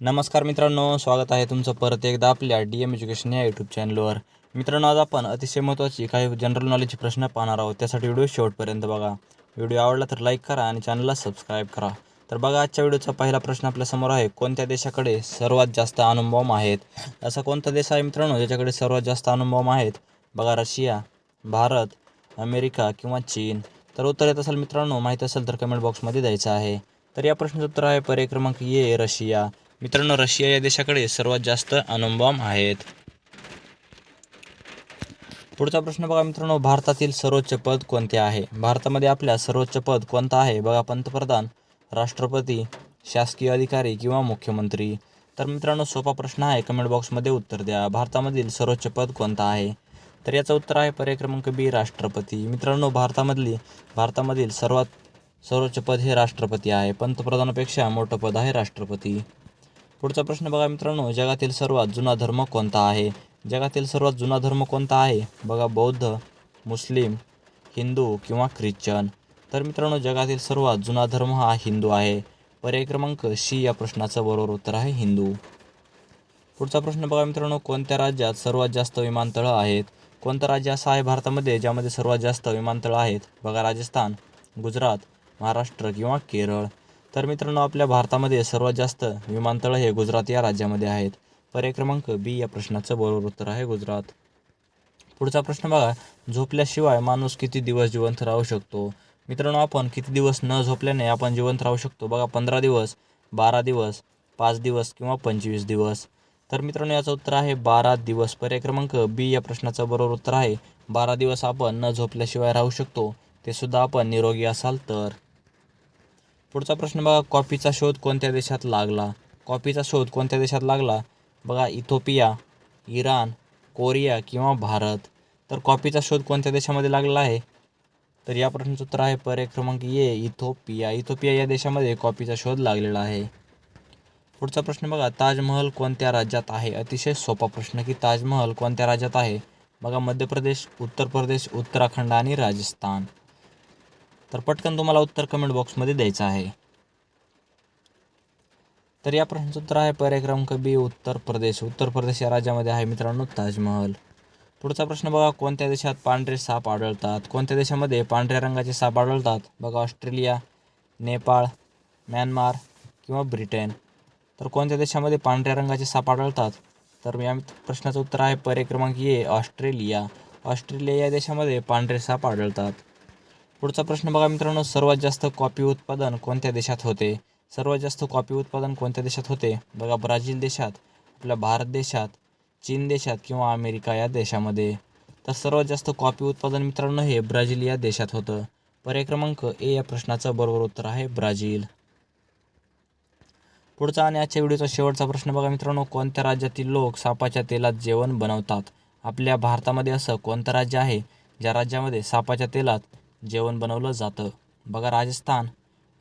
नमस्कार मित्रांनो स्वागत आहे तुमचं परत एकदा आपल्या डी एम एज्युकेशन या यूट्यूब चॅनलवर मित्रांनो आज आपण अतिशय महत्त्वाची काही जनरल नॉलेजचे प्रश्न पाहणार आहोत. त्यासाठी व्हिडिओ शेवटपर्यंत बघा. व्हिडिओ आवडला तर लाईक करा आणि चॅनलला सबस्क्राईब करा. तर बघा आजच्या व्हिडिओचा पहिला प्रश्न आपल्यासमोर आहे कोणत्या देशाकडे सर्वात जास्त अणुबॉम्ब आहेत? असा कोणता देश आहे मित्रांनो ज्याच्याकडे सर्वात जास्त अणुबॉम्ब आहेत? बघा रशिया भारत अमेरिका किंवा चीन. तर उत्तर येत असेल मित्रांनो माहीत असेल तर कमेंट बॉक्समध्ये द्यायचं आहे. तर या प्रश्नाचं उत्तर आहे पर्याय क्रमांक ए रशिया. मित्रांनो रशिया या देशाकडे सर्वात जास्त अणुबॉम्ब आहेत. पुढचा प्रश्न बघा मित्रांनो भारतातील सर्वोच्च पद कोणते आहे? भारतामध्ये आपल्या सर्वोच्च पद कोणतं आहे? बघा पंतप्रधान राष्ट्रपती शासकीय अधिकारी किंवा मुख्यमंत्री. तर मित्रांनो सोपा प्रश्न आहे कमेंट बॉक्समध्ये उत्तर द्या. भारतामधील सर्वोच्च पद कोणतं आहे? तर याचं उत्तर आहे पर्याय क्रमांक बी राष्ट्रपती. मित्रांनो भारतामधली भारतामधील सर्वात सर्वोच्च पद हे राष्ट्रपती आहे. पंतप्रधानापेक्षा मोठं पद आहे राष्ट्रपती. पुढचा प्रश्न बघा मित्रांनो जगातील सर्वात जुना धर्म कोणता आहे? जगातील सर्वात जुना धर्म कोणता आहे? बघा बौद्ध मुस्लिम हिंदू किंवा ख्रिश्चन. तर मित्रांनो जगातील सर्वात जुना धर्म हा हिंदू आहे. पर्याय क्रमांक शी या प्रश्नाचं बरोबर उत्तर आहे हिंदू. पुढचा प्रश्न बघा मित्रांनो कोणत्या राज्यात सर्वात जास्त विमानतळं आहेत? कोणतं राज्य असं आहे भारतामध्ये ज्यामध्ये सर्वात जास्त विमानतळं आहेत? बघा राजस्थान गुजरात महाराष्ट्र किंवा केरळ. तर मित्रांनो आपल्या भारतामध्ये सर्वात जास्त विमानतळं हे गुजरात या राज्यामध्ये आहेत. पर्याय क्रमांक बी या प्रश्नाचं बरोबर उत्तर आहे गुजरात. पुढचा प्रश्न बघा झोपल्याशिवाय माणूस किती दिवस जिवंत राहू शकतो? मित्रांनो आपण किती दिवस न झोपल्याने आपण जिवंत राहू शकतो? बघा पंधरा दिवस बारा दिवस पाच दिवस किंवा पंचवीस दिवस. तर मित्रांनो याचं उत्तर आहे बारा दिवस. पर्याय क्रमांक बी या प्रश्नाचं बरोबर उत्तर आहे बारा दिवस आपण न झोपल्याशिवाय राहू शकतो. ते सुद्धा आपण निरोगी असाल तर. पुढचा प्रश्न बघा कॉफीचा शोध कोणत्या देशात लागला? कॉफीचा शोध कोणत्या देशात लागला? बघा इथोपिया इराण कोरिया किंवा भारत. तर कॉफीचा शोध कोणत्या देशामध्ये लागला आहे? तर या प्रश्नाचं उत्तर आहे पर्याय क्रमांक ए इथोपिया. इथोपिया या देशामध्ये कॉफीचा शोध लागलेला आहे. पुढचा प्रश्न बघा ताजमहल कोणत्या राज्यात आहे? अतिशय सोपा प्रश्न की ताजमहल कोणत्या राज्यात आहे? बघा मध्य प्रदेश उत्तर प्रदेश उत्तराखंड आणि राजस्थान. तर पटकन तुम्हाला उत्तर कमेंट बॉक्समध्ये द्यायचं आहे. तर या प्रश्नाचं उत्तर आहे पर्याय क्रमांक बी उत्तर प्रदेश. उत्तर प्रदेश या राज्यामध्ये आहे मित्रांनो ताजमहल. पुढचा प्रश्न बघा कोणत्या देशात पांढरे साप आढळतात? कोणत्या देशामध्ये पांढऱ्या रंगाचे साप आढळतात? बघा ऑस्ट्रेलिया नेपाळ म्यानमार किंवा ब्रिटन. तर कोणत्या देशामध्ये पांढऱ्या रंगाचे साप आढळतात? तर या प्रश्नाचं उत्तर आहे पर्याय क्रमांक ए ऑस्ट्रेलिया. ऑस्ट्रेलिया या देशामध्ये पांढरे साप आढळतात. पुढचा प्रश्न बघा मित्रांनो सर्वात जास्त कॉफी उत्पादन कोणत्या देशात होते? सर्वात जास्त कॉफी उत्पादन कोणत्या देशात होते? बघा ब्राझील देशात आपल्या भारत देशात चीन देशात किंवा अमेरिका या देशामध्ये. तर सर्वात जास्त कॉफी उत्पादन मित्रांनो हे ब्राझील या देशात होतं. पर्याय क्रमांक ए या प्रश्नाचं बरोबर उत्तर आहे ब्राझील. पुढचा आणि आजच्या व्हिडिओचा शेवटचा प्रश्न बघा मित्रांनो कोणत्या राज्यातील लोक सापाच्या तेलात जेवण बनवतात? आपल्या भारतामध्ये असं कोणतं राज्य आहे? ज्या राज्यामध्ये सापाच्या तेलात जेवण बनवलं जातं. बघा राजस्थान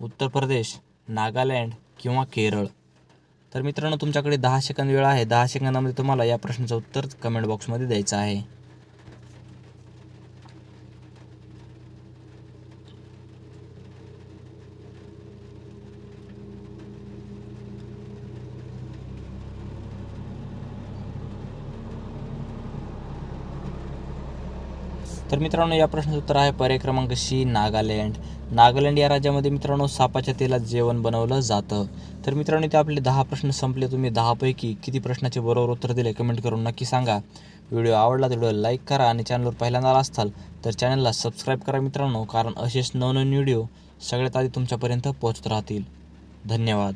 उत्तर प्रदेश नागालँड किंवा केरळ. तर मित्रांनो तुमच्याकडे दहा सेकंद वेळ आहे. दहा सेकंदामध्ये तुम्हाला या प्रश्नाचं उत्तर कमेंट बॉक्समध्ये द्यायचं आहे. तर मित्रांनो या प्रश्नाचं उत्तर आहे पर्याय क्रमांक सी नागालँड. नागालँड या राज्यामध्ये मित्रांनो सापाच्या तेलात जेवण बनवलं जातं. तर मित्रांनो ते आपले दहा प्रश्न संपले. तुम्ही दहापैकी किती प्रश्नाचे बरोबर उत्तर दिले कमेंट करून नक्की सांगा. व्हिडिओ आवडला तर व्हिडिओ लाईक करा आणि चॅनलवर पहिल्यांदा आला असाल तर चॅनलला सबस्क्राईब करा मित्रांनो कारण असेच नवनवीन व्हिडिओ सगळ्यात आधी तुमच्यापर्यंत पोहोचत राहतील. धन्यवाद.